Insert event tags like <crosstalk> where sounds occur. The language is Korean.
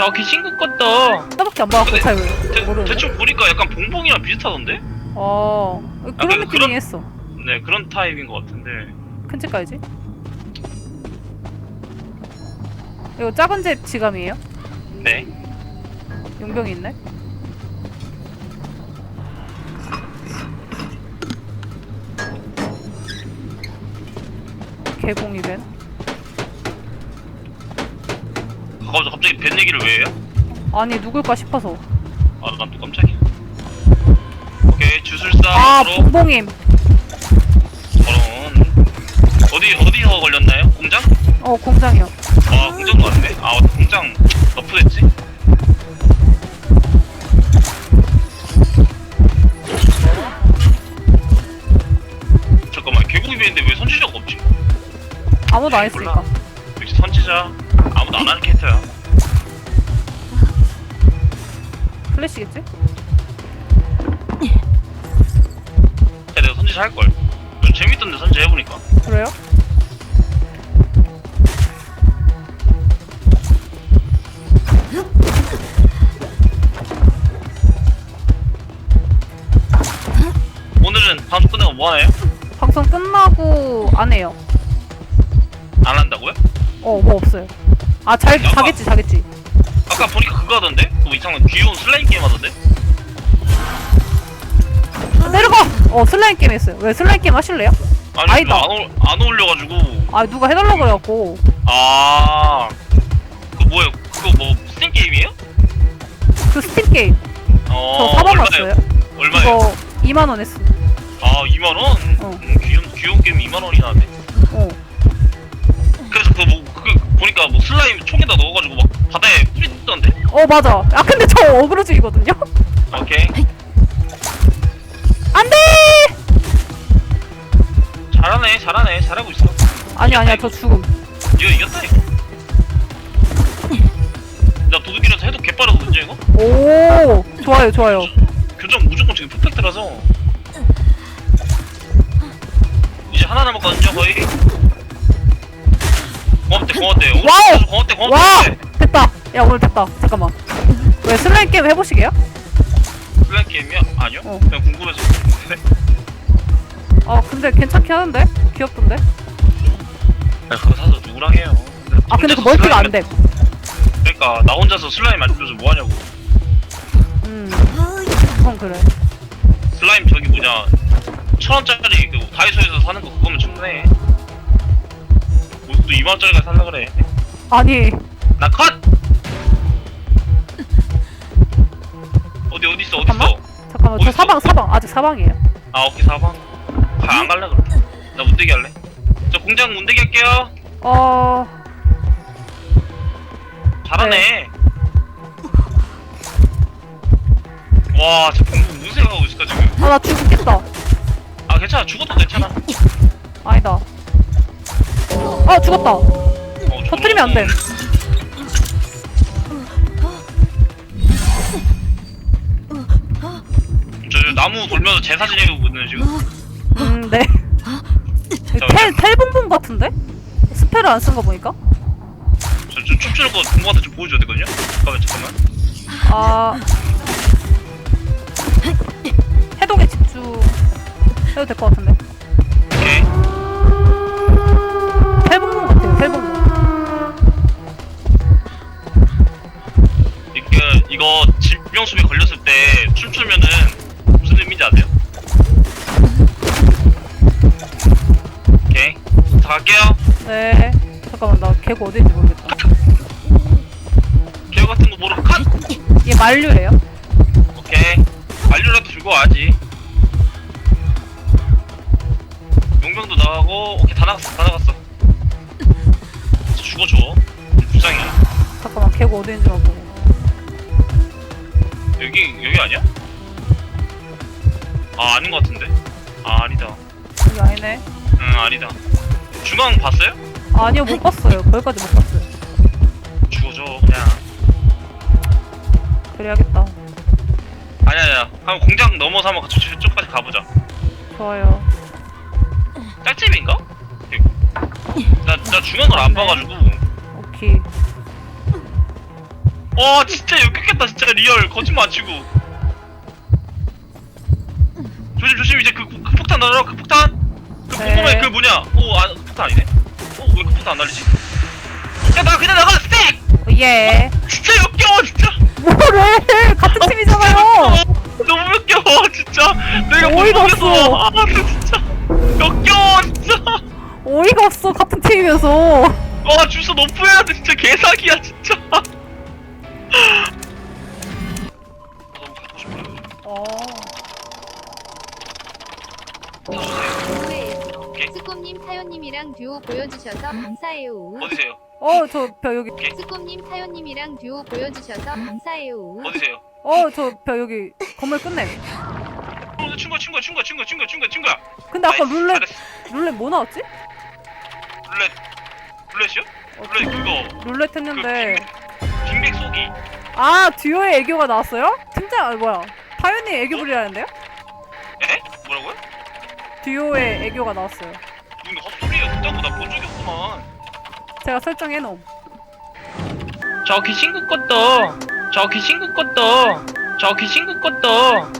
저기 친구 것도 하나밖에 안 봐갖고 근데 잘 대, 모르는데. 대충 보니까 약간 봉봉이랑 비슷하던데? 어 그런 약간 느낌이 그런- 했어. 네 그런 타입인 것 같은데 큰집 가야지. 이거 작은 집 지감이에요? 네 용병이 있네. 개봉이 된. 가까워서 갑자기 벤 얘기를 왜 해요? 아니 누굴까 싶어서. 아 난 또 깜짝이야 오케이 주술사 아 봉봉임. 저런 어디 어디서 걸렸나요? 공장? 어 공장이요. 아 공장도 왔네 아 공장 너프됐지? 잠깐만 개구리 배인데 왜 선지자가 없지? 아무도 안 했으니까. 역시 선지자 아무도 안 하는 캐릭터야 플래시겠지? 야, 내가 선지자 할걸 좀 재밌던데 선지자 해보니까 그래요? 오늘은 방송 끝나고 뭐 하나요? 방송 끝나고 안 해요. 안 한다고요? 어 뭐 없어요. 아잘 야마. 자겠지 자겠지. 아까 보니까 그거 하던데? 그 이상한 귀여운 슬라임 게임 하던데? 내려가. 어 슬라임 게임 했어요. 왜 슬라임 게임 하실래요? 아니 아니다. 안, 어, 안 어울려가지고 아 누가 해달라 그래갖고. 아... 그 뭐야 그거 뭐 스팀 게임이에요? 그 스팀 게임. 어... 저 사번 얼마예요? 이거 2만 원 했어. 아 2만 원? 어. 음, 귀여운, 귀여운 게임 2만 원이나 하네 어. 그래서 그뭐 그거 보니까 뭐 슬라임 총에다 넣어가지고 막 바다에 뿌리던데? 어 맞아. 아 근데 저 어그로 중이거든요. 오케이 안돼. 잘하네 잘하네 잘하고 있어 아니 아니야 저 죽음. 이거 이겼다 이거 나 도둑이라서 해도 개빠르거든요 이거? 오 좋아요 좋아요. 교정 무조건 지금 퍼펙트라서 이제 하나 남았거든요 거의 고맙대 고맙대 오늘 와우! 고맙대 와 고맙대 됐다. 야 오늘 됐다. 잠깐만. 왜 슬라임 게임 해보시게요? 플랜 게임이야? 아니요 어. 그냥 궁금해서 네. 아 근데 괜찮긴 하는데 귀엽던데. 야, 그거 사서 누구랑 해요 아 근데 그 혼자서 멀티가 슬라임 안 돼. 그러니까 나 혼자서 슬라임 만들면서 뭐하냐고 음. 그건 그래. 슬라임 저기 뭐냐 천 원짜리 그 다이소에서 사는 거 그거면 충분해 뭐 또 2만원짜리가 살라 그래. 아니. 나 컷! 어디 어디 있어? 어디 잠깐만. 있어 잠깐만. 저 어딨어? 사방 사방. 아직 사방이에요. 아 오케이. 4번 가, 안 갈래 그럼 나 문대기 할래. 저 공장 문대기 할게요. 어. 잘하네. 와 진짜 공부 무슨 생각하고 있을까 지금? 아 나 죽겠다. 아 괜찮아. 죽어도 괜찮아. 아니다. 아 죽었다. 어, 터뜨리면 안 돼. 저 나무 돌면서 제사 지내고 있거든요 지금 음 네. 텔 텔봉봉 같은데? 스펠을 안 쓴 거 보니까? 저, 저 춤추는 거 동무한테 좀 보여줘야 되거든요 잠깐만 잠깐만 아 해독에 집중 해도 될 것 같은데. 이거, 질병수에 걸렸을 때 춤추면은 무슨 의미인지 아세요? 오케이 자 갈게요 네. 잠깐만 나 개구 어디인지 모르겠다. 개우 같은 거 모르고 컷! 얘 만류래요? 오케이 만류라도 주고 와야지 용병도 나가고 오케이 다 나갔어 다 나갔어 죽어줘 불쌍해 잠깐만 개구 어디인지만 보고. 여기 여기 아니야? 아 아닌 것 같은데 아 아니다 여기 아니네. 응 아니다 중앙 봤어요? 아니요 못 봤어요. 거기까지 못 봤어요. 죽어줘 그냥 그래야겠다. 아니야 아니야 한번 공장 넘어서 한번 같이 저쪽까지 가보자 좋아요. 짝집인가? 나, 나 중앙을 안 봐가지고 오케이. 와 진짜 역겹겠다 진짜 리얼. 거짓말 안 치고. 조심 조심. 이제 그, 그 폭탄 날아 그 폭탄? 그 네. 궁금해 그 뭐냐? 오아 그 폭탄 아니네? 오왜 그 폭탄 안 날리지? 야 나 그냥 나가 스택! 예. 진짜 역겨워 진짜. 뭐래? 같은 팀이잖아요. <laughs> 너무 역겨워 진짜. 내가 못 어이가 없어. 아 진짜. 역겨워 진짜. 어이가 없어 같은 팀이면서. 와 주소 너프해야 돼. 진짜 개사기야 진짜 너무 갖고 싶어요 어. 오케이. 스꿈님 타요님이랑 듀오 보여주셔서 감사해요. 어디세요 어, 저벽 여기. 스꿈님 타요님이랑 듀오 보여주셔서 감사해요. 어디세요 어, 저벽 여기 건물 끝내. 어, 친구야 친구야 친구야 친구야 친구야 친구야 친구야 근데 아까 나이스, 룰렛 잘했어. 룰렛 뭐 나왔지? 룰렛 룰렛이요? 룰렛 그거 룰렛 했는데 그 빅맥 쏘기 아 듀오의 애교가 나왔어요? 팀장 아 뭐야 타연이 애교 부리라는데요? 에? 뭐라고요? 듀오의 애교가 나왔어요. 이거 헛소리야 그딴 거나 본 적이 없구만 제가 설정해놓음. 저기 친구 것도 저기 친구 것도 저기 친구 것도